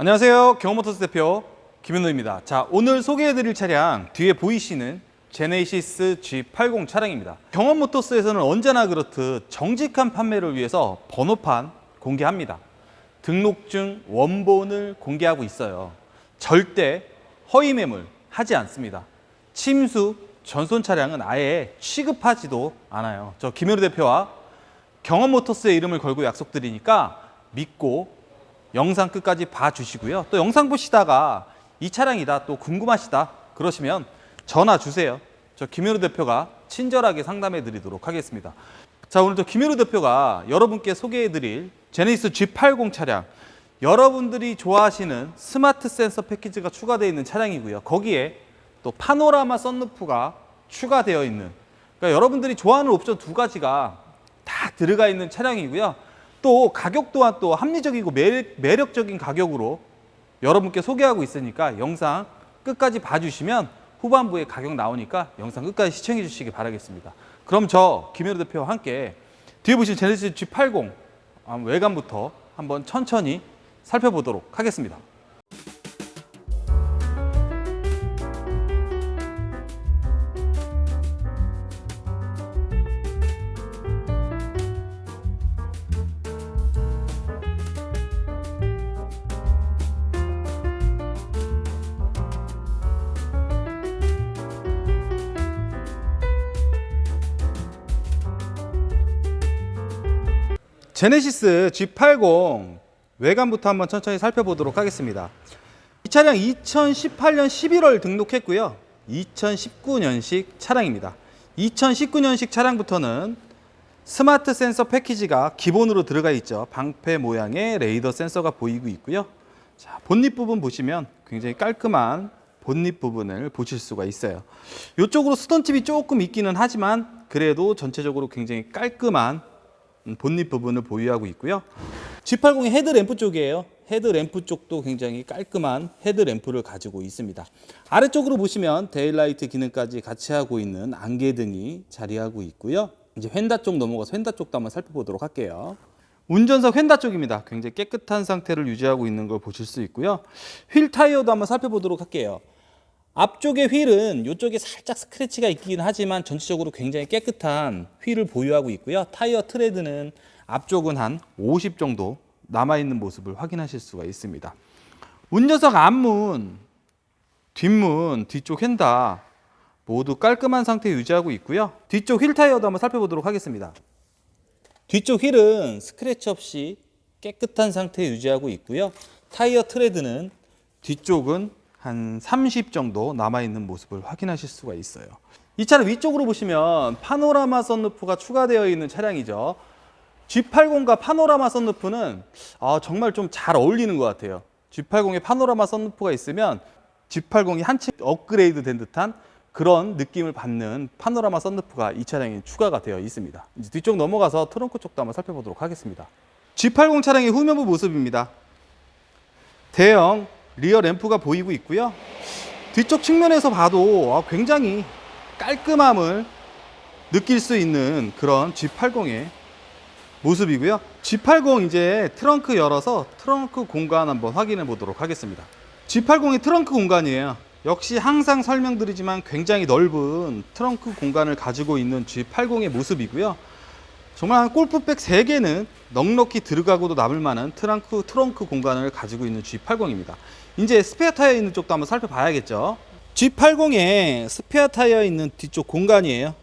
안녕하세요. 경험모터스 대표 김현우입니다. 자, 오늘 소개해드릴 차량 뒤에 보이시는 제네시스 G80 차량입니다. 경험모터스에서는 언제나 그렇듯 정직한 판매를 위해서 번호판 공개합니다. 등록증 원본을 공개하고 있어요. 절대 허위 매물 하지 않습니다. 침수 전손 차량은 아예 취급하지도 않아요. 저 김현우 대표와 경험모터스의 이름을 걸고 약속드리니까 믿고 영상 끝까지 봐주시고요. 또 영상 보시다가 이 차량이다 또 궁금하시다 그러시면 전화 주세요. 저 김현우 대표가 친절하게 상담해 드리도록 하겠습니다. 자 오늘 또 김현우 대표가 여러분께 소개해 드릴 제네시스 G80 차량 여러분들이 좋아하시는 스마트 센서 패키지가 추가되어 있는 차량이고요. 거기에 또 파노라마 썬루프가 추가되어 있는 그러니까 여러분들이 좋아하는 옵션 두 가지가 다 들어가 있는 차량이고요. 또 가격 또한 또 합리적이고 매- 매력적인 가격으로 여러분께 소개하고 있으니까 영상 끝까지 봐주시면 후반부에 가격 나오니까 영상 끝까지 시청해 주시기 바라겠습니다. 그럼 저 김현우 대표와 함께 뒤에 보시는 제네시스 G80 아, 외관부터 한번 천천히 살펴보도록 하겠습니다. 제네시스 G80 외관부터 한번 천천히 살펴보도록 하겠습니다. 이 차량 2018년 11월 등록했고요. 2019년식 차량입니다. 2019년식 차량부터는 스마트 센서 패키지가 기본으로 들어가 있죠. 방패 모양의 레이더 센서가 보이고 있고요. 자, 본닛 부분 보시면 굉장히 깔끔한 본닛 부분을 보실 수가 있어요. 이쪽으로 스톤칩이 조금 있기는 하지만 그래도 전체적으로 굉장히 깔끔한 음, 본닛 부분을 보유하고 있고요. G80의 헤드램프 쪽이에요. 헤드램프 쪽도 굉장히 깔끔한 헤드램프를 가지고 있습니다. 아래쪽으로 보시면 데일라이트 기능까지 같이 하고 있는 안개등이 자리하고 있고요. 이제 휀다 쪽 넘어가서 휀다 쪽도 한번 살펴보도록 할게요. 운전석 휀다 쪽입니다. 굉장히 깨끗한 상태를 유지하고 있는 걸 보실 수 있고요. 휠 타이어도 한번 살펴보도록 할게요. 앞쪽의 휠은 이쪽에 살짝 스크래치가 있긴 하지만 전체적으로 굉장히 깨끗한 휠을 보유하고 있고요. 타이어 트레드는 앞쪽은 한 50 정도 남아있는 모습을 확인하실 수가 있습니다. 운전석 앞문, 뒷문, 뒤쪽 휀다 모두 깔끔한 상태 유지하고 있고요. 뒤쪽 휠 타이어도 한번 살펴보도록 하겠습니다. 뒤쪽 휠은 스크래치 없이 깨끗한 상태 유지하고 있고요. 타이어 트레드는 뒤쪽은 한 30 정도 남아있는 모습을 확인하실 수가 있어요. 이 차는 위쪽으로 보시면 파노라마 썬루프가 추가되어 있는 차량이죠. G80과 파노라마 썬루프는 아, 정말 좀 잘 어울리는 것 같아요. G80에 파노라마 썬루프가 있으면 G80이 한층 업그레이드 된 듯한 그런 느낌을 받는 파노라마 썬루프가 이 차량에 추가가 되어 있습니다. 이제 뒤쪽 넘어가서 트렁크 쪽도 한번 살펴보도록 하겠습니다. G80 차량의 후면부 모습입니다. 대형 리어 램프가 보이고 있고요. 뒤쪽 측면에서 봐도 아, 굉장히 깔끔함을 느낄 수 있는 그런 G80의 모습이고요. G80 이제 트렁크 열어서 트렁크 공간 한번 확인해 보도록 하겠습니다. G80이 트렁크 공간이에요. 역시 항상 설명드리지만 굉장히 넓은 트렁크 공간을 가지고 있는 G80의 모습이고요. 정말 한 골프백 3개는 넉넉히 들어가고도 남을 만한 트렁크, 트렁크 공간을 가지고 있는 G80입니다. 이제 스페어 타이어 있는 쪽도 한번 살펴봐야겠죠. G80에 스페어 타이어 있는 뒤쪽 공간이에요.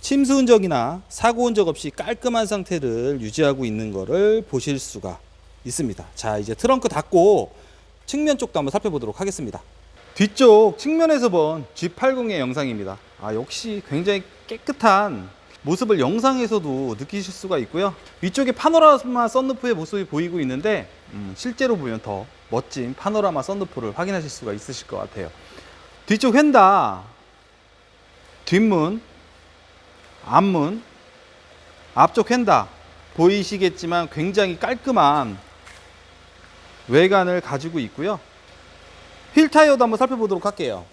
침수 흔적이나 사고 흔적 없이 깔끔한 상태를 유지하고 있는 것을 보실 수가 있습니다. 자, 이제 트렁크 닫고 측면 쪽도 한번 살펴보도록 하겠습니다. 뒤쪽 측면에서 본 G80의 영상입니다. 아, 역시 굉장히 깨끗한 모습을 영상에서도 느끼실 수가 있고요. 위쪽에 파노라마 썬루프의 모습이 보이고 있는데 음, 실제로 보면 더 멋진 파노라마 썬루프를 확인하실 수가 있으실 것 같아요. 뒤쪽 휀다, 뒷문, 앞문, 앞쪽 휀다 보이시겠지만 굉장히 깔끔한 외관을 가지고 있고요. 휠 타이어도 한번 살펴보도록 할게요.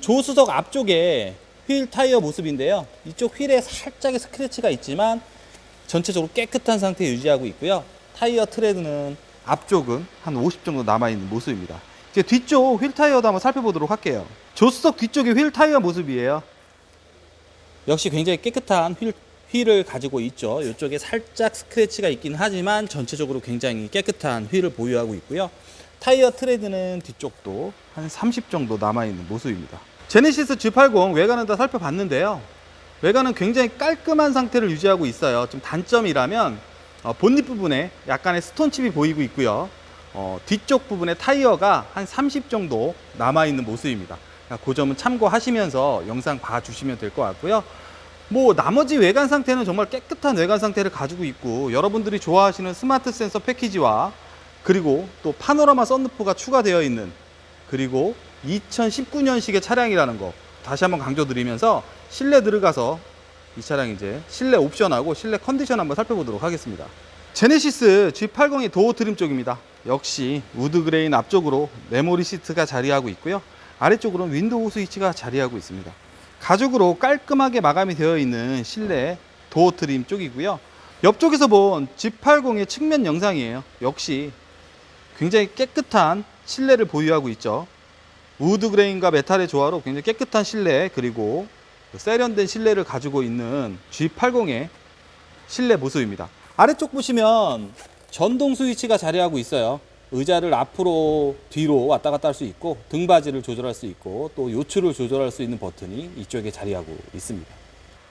조수석 앞쪽에 휠 타이어 모습인데요. 이쪽 휠에 살짝의 스크래치가 있지만 전체적으로 깨끗한 상태 유지하고 있고요. 타이어 트레드는 앞쪽은 한 50 정도 남아있는 모습입니다. 이제 뒤쪽 휠 타이어도 한번 살펴보도록 할게요. 조수석 뒤쪽의 휠 타이어 모습이에요. 역시 굉장히 깨끗한 휠, 휠을 가지고 있죠. 이쪽에 살짝 스크래치가 있긴 하지만 전체적으로 굉장히 깨끗한 휠을 보유하고 있고요. 타이어 트레드는 뒤쪽도 한 30 정도 남아있는 모습입니다. 제네시스 G80 외관은 다 살펴봤는데요. 외관은 굉장히 깔끔한 상태를 유지하고 있어요. 좀 단점이라면 어, 본닛 부분에 약간의 스톤칩이 보이고 있고요. 어, 뒤쪽 부분에 타이어가 한 30 정도 남아있는 모습입니다. 그러니까 그 점은 참고하시면서 영상 봐주시면 될 것 같고요. 뭐 나머지 외관 상태는 정말 깨끗한 외관 상태를 가지고 있고 여러분들이 좋아하시는 스마트 센서 패키지와 그리고 또 파노라마 썬루프가 추가되어 있는 그리고 2019년식의 차량이라는 거 다시 한번 강조드리면서 실내 들어가서 이 차량 이제 실내 옵션하고 실내 컨디션 한번 살펴보도록 하겠습니다. 제네시스 G80의 도어 트림 쪽입니다. 역시 우드 그레인 앞쪽으로 메모리 시트가 자리하고 있고요. 아래쪽으로는 윈도우 스위치가 자리하고 있습니다. 가죽으로 깔끔하게 마감이 되어 있는 실내 도어 트림 쪽이고요. 옆쪽에서 본 G80의 측면 영상이에요. 역시 굉장히 깨끗한 실내를 보유하고 있죠. 우드 그레인과 메탈의 조화로 굉장히 깨끗한 실내 그리고 세련된 실내를 가지고 있는 G80의 실내 모습입니다. 아래쪽 보시면 전동 스위치가 자리하고 있어요. 의자를 앞으로 뒤로 왔다 갔다 할 수 있고 등받이를 조절할 수 있고 또 요추를 조절할 수 있는 버튼이 이쪽에 자리하고 있습니다.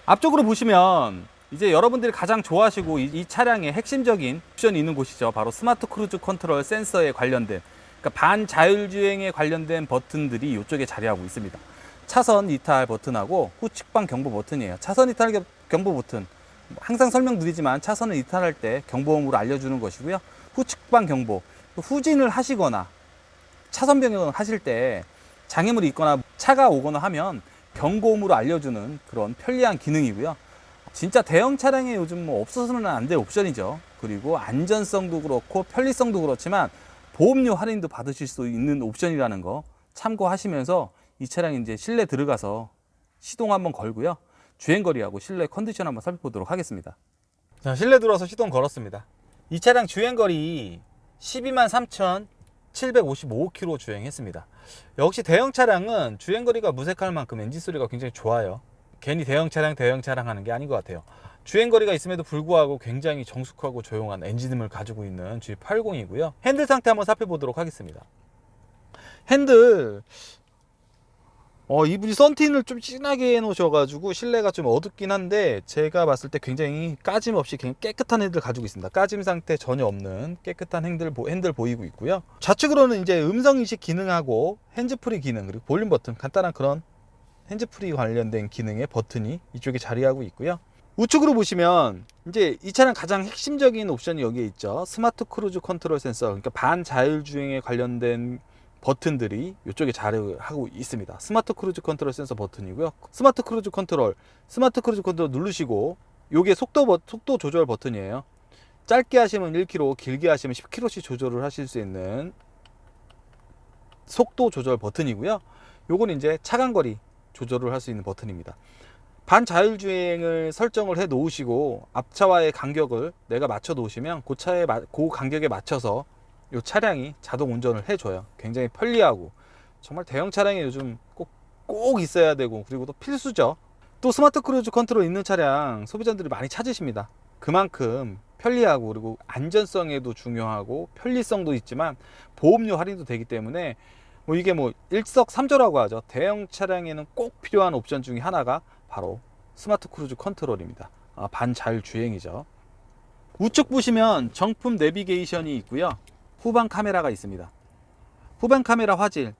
앞쪽으로 보시면 이제 여러분들이 가장 좋아하시고 이, 이 차량의 핵심적인 옵션이 있는 곳이죠. 바로 스마트 크루즈 컨트롤 센서에 관련된 그러니까 반자율주행에 관련된 버튼들이 이쪽에 자리하고 있습니다. 차선 이탈 버튼하고 후측방 경보 버튼이에요. 차선 이탈 겨- 경보 버튼 항상 설명드리지만 차선을 이탈할 때 경보음으로 알려주는 것이고요. 후측방 경보 후진을 하시거나 차선 변경을 하실 때 장애물이 있거나 차가 오거나 하면 경고음으로 알려주는 그런 편리한 기능이고요. 진짜 대형 차량에 요즘 뭐 없어서는 안 될 옵션이죠. 그리고 안전성도 그렇고 편리성도 그렇지만 보험료 할인도 받으실 수 있는 옵션이라는 거 참고하시면서 이 차량 이제 실내 들어가서 시동 한번 걸고요. 주행거리하고 실내 컨디션 한번 살펴보도록 하겠습니다. 자, 실내 들어와서 시동 걸었습니다. 이 차량 주행거리 12만 3,755km 주행했습니다. 역시 대형 차량은 주행거리가 무색할 만큼 엔진 소리가 굉장히 좋아요. 괜히 대형 차량, 대형 차량 하는 게 아닌 것 같아요. 주행거리가 있음에도 불구하고 굉장히 정숙하고 조용한 엔진음을 가지고 있는 G80이고요. 핸들 상태 한번 살펴보도록 하겠습니다. 핸들 어, 이분이 썬틴을 좀 진하게 해놓으셔가지고 실내가 좀 어둡긴 한데 제가 봤을 때 굉장히 까짐 없이 그냥 깨끗한 핸들 가지고 있습니다. 까짐 상태 전혀 없는 깨끗한 핸들, 보- 핸들 보이고 있고요. 좌측으로는 이제 음성 인식 기능하고 핸즈프리 기능 그리고 볼륨 버튼 간단한 그런 핸즈프리 관련된 기능의 버튼이 이쪽에 자리하고 있고요. 우측으로 보시면 이제 이 차량 가장 핵심적인 옵션이 여기에 있죠. 스마트 크루즈 컨트롤 센서 그러니까 반자율 주행에 관련된 버튼들이 이쪽에 자리하고 있습니다. 스마트 크루즈 컨트롤 센서 버튼이고요. 스마트 크루즈 컨트롤, 스마트 크루즈 컨트롤 누르시고 요게 속도 버- 속도 조절 버튼이에요. 짧게 하시면 1km, 길게 하시면 10km씩 조절을 하실 수 있는 속도 조절 버튼이고요. 요건 이제 차간 거리 조절을 할 수 있는 버튼입니다. 반자율주행을 설정을 해 놓으시고 앞차와의 간격을 내가 맞춰 놓으시면 그 마- 그 간격에 맞춰서 이 차량이 자동 운전을 해줘요. 굉장히 편리하고 정말 대형 차량에 요즘 꼭, 꼭 있어야 되고 그리고 또 필수죠. 또 스마트 크루즈 컨트롤 있는 차량 소비자들이 많이 찾으십니다. 그만큼 편리하고 그리고 안전성에도 중요하고 편리성도 있지만 보험료 할인도 되기 때문에 뭐 이게 뭐 일석삼조라고 하죠. 대형 차량에는 꼭 필요한 옵션 중에 하나가 바로 스마트 크루즈 컨트롤입니다. 아, 반자율 주행이죠. 우측 보시면 정품 내비게이션이 있고요. 후방 카메라가 있습니다. 후방 카메라 화질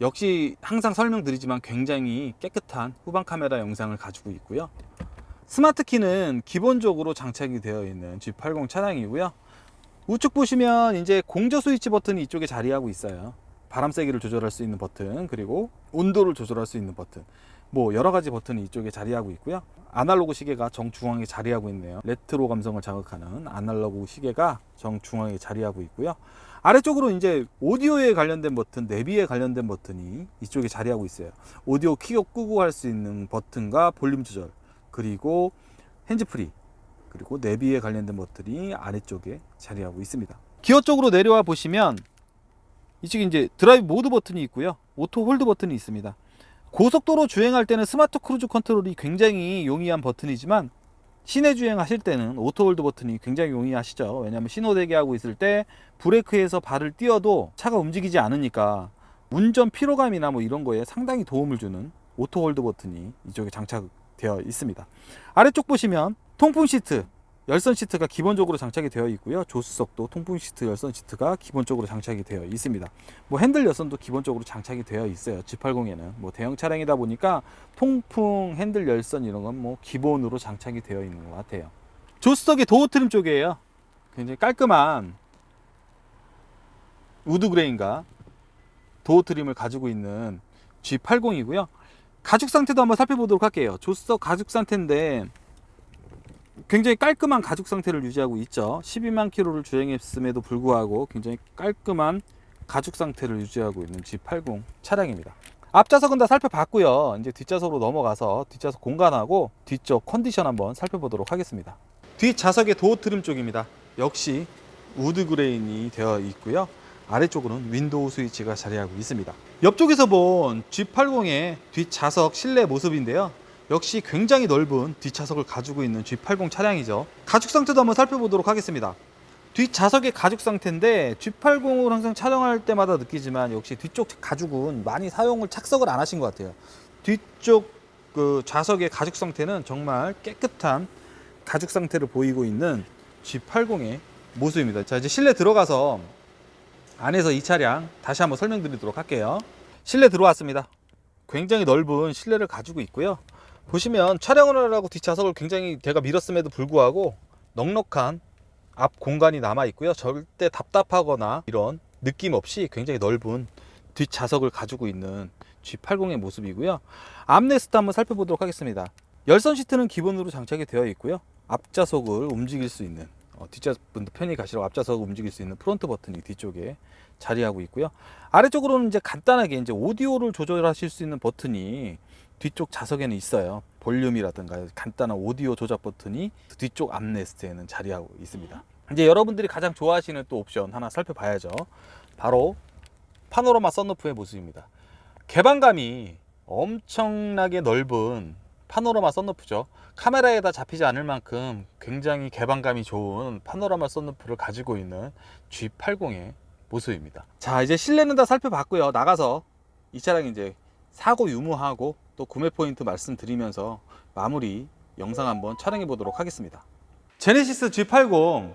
역시 항상 설명드리지만 굉장히 깨끗한 후방 카메라 영상을 가지고 있고요. 스마트 키는 기본적으로 장착이 되어 있는 G80 차량이고요. 우측 보시면 이제 공조 스위치 버튼이 이쪽에 자리하고 있어요. 바람 세기를 조절할 수 있는 버튼 그리고 온도를 조절할 수 있는 버튼 뭐 여러 가지 버튼이 이쪽에 자리하고 있고요. 아날로그 시계가 정중앙에 자리하고 있네요. 레트로 감성을 자극하는 아날로그 시계가 정중앙에 자리하고 있고요. 아래쪽으로 이제 오디오에 관련된 버튼, 내비에 관련된 버튼이 이쪽에 자리하고 있어요. 오디오 키고 끄고 할 수 있는 버튼과 볼륨 조절, 그리고 핸즈프리, 그리고 내비에 관련된 버튼이 아래쪽에 자리하고 있습니다. 기어 쪽으로 내려와 보시면 이쪽에 이제 드라이브 모드 버튼이 있고요. 오토 홀드 버튼이 있습니다. 고속도로 주행할 때는 스마트 크루즈 컨트롤이 굉장히 용이한 버튼이지만 시내 주행하실 때는 오토 홀드 버튼이 굉장히 용이하시죠. 왜냐하면 신호 대기하고 있을 때 브레이크에서 발을 띄어도 차가 움직이지 않으니까 운전 피로감이나 뭐 이런 거에 상당히 도움을 주는 오토 홀드 버튼이 이쪽에 장착되어 있습니다. 아래쪽 보시면 통풍 시트, 열선 시트가 기본적으로 장착이 되어 있고요. 조수석도 통풍 시트, 열선 시트가 기본적으로 장착이 되어 있습니다. 뭐 핸들 열선도 기본적으로 장착이 되어 있어요. G80에는 뭐 대형 차량이다 보니까 통풍 핸들 열선 이런 건 뭐 기본으로 장착이 되어 있는 것 같아요. 조수석의 도어 트림 쪽이에요. 굉장히 깔끔한 우드 그레인과 도어 트림을 가지고 있는 G80이고요. 가죽 상태도 한번 살펴보도록 할게요. 조수석 가죽 상태인데 굉장히 깔끔한 가죽 상태를 유지하고 있죠. 12만 킬로를 주행했음에도 불구하고 굉장히 깔끔한 가죽 상태를 유지하고 있는 G80 차량입니다. 앞좌석은 다 살펴봤고요. 이제 뒷좌석으로 넘어가서 뒷좌석 공간하고 뒤쪽 컨디션 한번 살펴보도록 하겠습니다. 뒷좌석의 도어 트림 쪽입니다. 역시 우드 그레인이 되어 있고요. 아래쪽으로는 윈도우 스위치가 자리하고 있습니다. 옆쪽에서 본 G80의 뒷좌석 실내 모습인데요. 역시 굉장히 넓은 뒷좌석을 가지고 있는 G80 차량이죠. 가죽 상태도 한번 살펴보도록 하겠습니다. 뒷좌석의 가죽 상태인데 G80을 항상 촬영할 때마다 느끼지만 역시 뒤쪽 가죽은 많이 사용을 착석을 안 하신 것 같아요. 뒤쪽 그 좌석의 가죽 상태는 정말 깨끗한 가죽 상태를 보이고 있는 G80의 모습입니다. 자 이제 실내 들어가서 안에서 이 차량 다시 한번 설명드리도록 할게요. 실내 들어왔습니다. 굉장히 넓은 실내를 가지고 있고요. 보시면 촬영을 하라고 뒷좌석을 굉장히 대가 밀었음에도 불구하고 넉넉한 앞 공간이 남아 있고요. 절대 답답하거나 이런 느낌 없이 굉장히 넓은 뒷좌석을 가지고 있는 G80의 모습이고요. 암레스트 한번 살펴보도록 하겠습니다. 열선 시트는 기본으로 장착이 되어 있고요. 앞좌석을 움직일 수 있는 어, 뒷좌석분도 편히 가시라고 앞좌석을 움직일 수 있는 프론트 버튼이 뒤쪽에 자리하고 있고요. 아래쪽으로는 이제 간단하게 이제 오디오를 조절하실 수 있는 버튼이 뒤쪽 좌석에는 있어요. 볼륨이라든가 간단한 오디오 조작 버튼이 뒤쪽 암레스트에는 자리하고 있습니다. 이제 여러분들이 가장 좋아하시는 또 옵션 하나 살펴봐야죠. 바로 파노라마 썬루프의 모습입니다. 개방감이 엄청나게 넓은 파노라마 썬루프죠. 카메라에다 잡히지 않을 만큼 굉장히 개방감이 좋은 파노라마 썬루프를 가지고 있는 G80의 모습입니다. 자, 이제 실내는 다 살펴봤고요. 나가서 이 차량 이제 사고 유무하고 또 구매 포인트 말씀드리면서 마무리 영상 한번 촬영해 보도록 하겠습니다. 제네시스 G80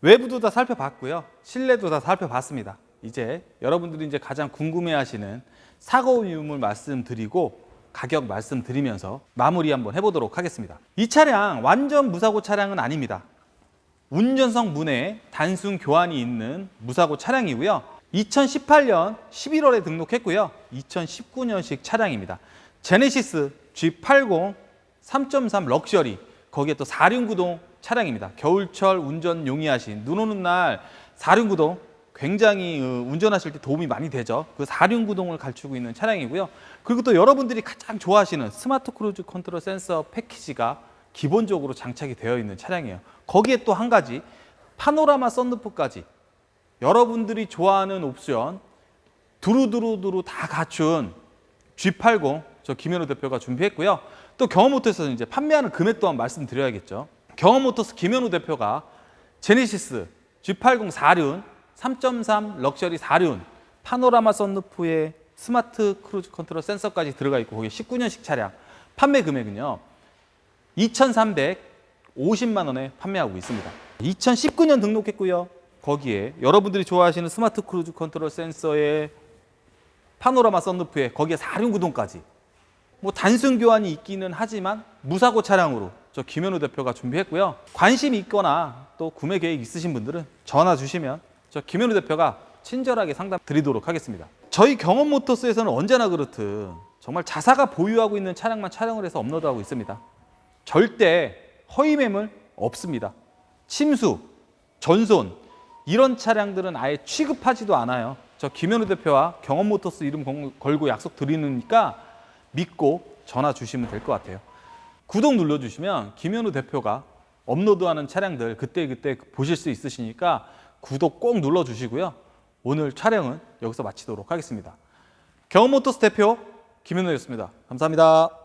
외부도 다 살펴봤고요. 실내도 다 살펴봤습니다. 이제 여러분들이 이제 가장 궁금해 하시는 사고 유물 말씀드리고 가격 말씀드리면서 마무리 한번 해보도록 하겠습니다. 이 차량 완전 무사고 차량은 아닙니다. 운전석 문에 단순 교환이 있는 무사고 차량이고요. 2018년 11월에 등록했고요. 2019년식 차량입니다. 제네시스 G80 3.3 럭셔리 거기에 또 4륜구동 차량입니다. 겨울철 운전 용이하신 눈 오는 날 4륜구동 굉장히 어, 운전하실 때 도움이 많이 되죠. 그 4륜구동을 갖추고 있는 차량이고요. 그리고 또 여러분들이 가장 좋아하시는 스마트 크루즈 컨트롤 센서 패키지가 기본적으로 장착이 되어 있는 차량이에요. 거기에 또 한 가지 파노라마 썬루프까지 여러분들이 좋아하는 옵션 두루두루두루 다 갖춘 G80 저 김현우 대표가 준비했고요. 또 경험모터스에서 이제 판매하는 금액 또한 말씀드려야겠죠. 경험모터스 김현우 대표가 제네시스 G80 4륜 3.3 럭셔리 4륜 파노라마 썬루프에 스마트 크루즈 컨트롤 센서까지 들어가 있고 거기 19년식 차량 판매 금액은요 2,350만 원에 판매하고 있습니다. 2019년 등록했고요. 거기에 여러분들이 좋아하시는 스마트 크루즈 컨트롤 센서에 파노라마 썬루프에 거기에 4륜 구동까지 뭐 단순 교환이 있기는 하지만 무사고 차량으로 저 김현우 대표가 준비했고요. 관심 있거나 또 구매 계획 있으신 분들은 전화 주시면 저 김현우 대표가 친절하게 상담 드리도록 하겠습니다. 저희 경험 모터스에서는 언제나 그렇듯 정말 자사가 보유하고 있는 차량만 촬영을 해서 업로드하고 있습니다. 절대 허위 매물 없습니다. 침수, 전손 이런 차량들은 아예 취급하지도 않아요. 저 김현우 대표와 경험 모터스 이름 건- 걸고 약속 드리니까 믿고 전화 주시면 될 것 같아요. 구독 눌러주시면 김현우 대표가 업로드하는 차량들 그때 그때 보실 수 있으시니까 구독 꼭 눌러주시고요. 오늘 촬영은 여기서 마치도록 하겠습니다. 경험모터스 대표 김현우였습니다. 감사합니다.